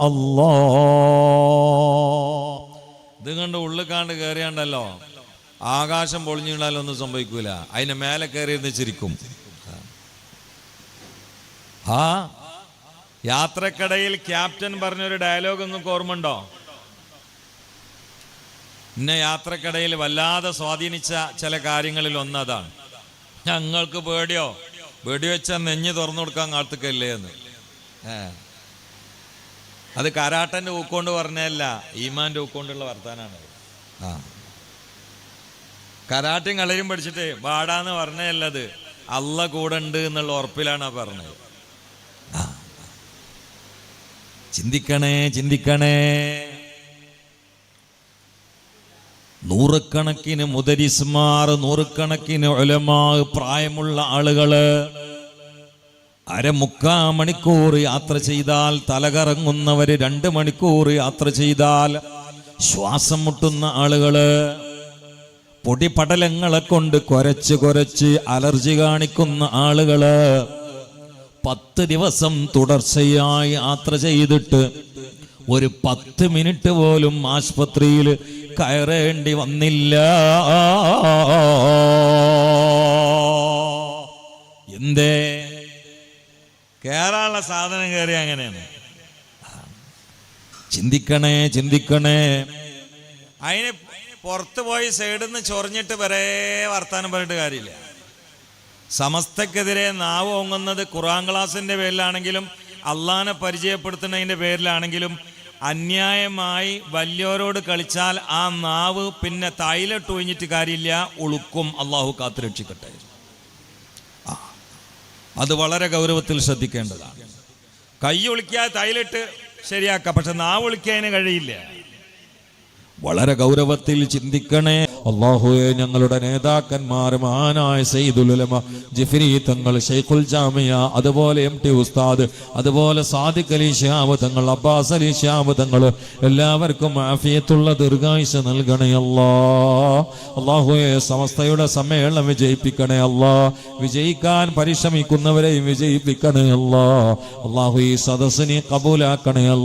അല്ലാ. ഇത് കണ്ട് ഉള്ളിൽ കാണ്ട് കയറിയാണ്ടല്ലോ ആകാശം ഒന്നും സംഭവിക്കൂല. അതിന് മേലെ കയറിയിരുന്ന് ചിരിക്കും. ആ യാത്രക്കിടയിൽ ക്യാപ്റ്റൻ പറഞ്ഞൊരു ഡയലോഗ് നിങ്ങൾക്ക് ഓർമ്മയുണ്ടോ? എന്നെ യാത്രക്കിടയിൽ വല്ലാതെ സ്വാധീനിച്ച ചില കാര്യങ്ങളിൽ ഒന്നതാണ് ഞങ്ങൾക്ക് പേടിയോ? വെടിവെച്ച നെഞ്ഞ് തുറന്നു കൊടുക്കാൻ കാത്തുക്കല്ലേ എന്ന്. ഏ. അത് കാരാട്ടന്റെ ഊക്കൊണ്ട് പറഞ്ഞതല്ല ഈമാന്റെ ഊക്കൊണ്ടുള്ള വർത്താനാണ് ആ. കരാട്ടയും കളരും പഠിച്ചിട്ട് വാടാന്ന് പറഞ്ഞതല്ലത് അല്ല കൂടെ ഉണ്ട് എന്നുള്ള ഉറപ്പിലാണ് ആ പറഞ്ഞത്. ആ. ചിന്തിക്കണേ ചിന്തിക്കണേ. നൂറുകണക്കിന് മുദരിസ്മാർ നൂറുകണക്കിന് ഒലമാ പ്രായമുള്ള ആളുകൾ അരമുക്കാ മണിക്കൂർ യാത്ര ചെയ്താൽ തലകറങ്ങുന്നവര് രണ്ട് മണിക്കൂർ യാത്ര ചെയ്താൽ ശ്വാസം മുട്ടുന്ന ആളുകൾ പൊടിപടലങ്ങളെ കൊണ്ട് കുരച്ച് കുരച്ച് അലർജി കാണിക്കുന്ന ആളുകൾ പത്ത് ദിവസം തുടർച്ചയായി യാത്ര ചെയ്തിട്ട് ഒരു പത്ത് മിനിറ്റ് പോലും ആശുപത്രിയിൽ കയറേണ്ടി വന്നില്ല. എന്തേ? കേറാനുള്ള സാധനം കയറി അങ്ങനെയാണ്. ചിന്തിക്കണേ ചിന്തിക്കണേ. അതിന് പുറത്ത് പോയി സൈഡിൽ നിന്ന് ചൊറിഞ്ഞിട്ട് വരെ വർത്താനം പറഞ്ഞിട്ട് കാര്യമില്ല. സമസ്തക്കെതിരെ നാവ് ഓങ്ങുന്നത് ഖുറാൻ ക്ലാസിന്റെ പേരിലാണെങ്കിലും അള്ളാനെ പരിചയപ്പെടുത്തുന്നതിന്റെ പേരിലാണെങ്കിലും അന്യായമായി വലിയോരോട് കളിച്ചാൽ ആ നാവ് പിന്നെ തൈലിട്ട് ഒഴിഞ്ഞിട്ട് കാര്യമില്ല ഉളുക്കും. അള്ളാഹു കാത്തുരക്ഷിക്കട്ടെ. അത് വളരെ ഗൗരവത്തിൽ ശ്രദ്ധിക്കേണ്ടതാണ്. കൈ ഒളിക്കാതെ തൈലിട്ട് ശരിയാക്കാം പക്ഷെ നാവ് ഒളിക്കാതിന് കഴിയില്ല. വളരെ ഗൗരവത്തിൽ ചിന്തിക്കണേ. അള്ളാഹുയെ ഞങ്ങളുടെ നേതാക്കന്മാർ മഹാനായ സയ്യിദുലമ ജിഫിരി തങ്ങൾ ഷെയ്ഖുൽ ജാമിയ അതുപോലെ എം ടി ഉസ്താദ് അതുപോലെ സാദിഖ് അലി ഷ്യാബ് തങ്ങൾ അബ്ബാസ് അലി ഷ്യാബ് തങ്ങൾ എല്ലാവർക്കും ആഫിയത്തുള്ള ദീർഘായുസ് നൽകണേ അല്ലാ. അള്ളാഹുയെ സമസ്തയുടെ സമ്മേളനം വിജയിപ്പിക്കണേ അല്ലാ. വിജയിക്കാൻ പരിശ്രമിക്കുന്നവരെയും വിജയിപ്പിക്കണേ അല്ലാ. അള്ളാഹു ഈ സദസ്സിനെ കബൂലാക്കണേ അല്ലാ.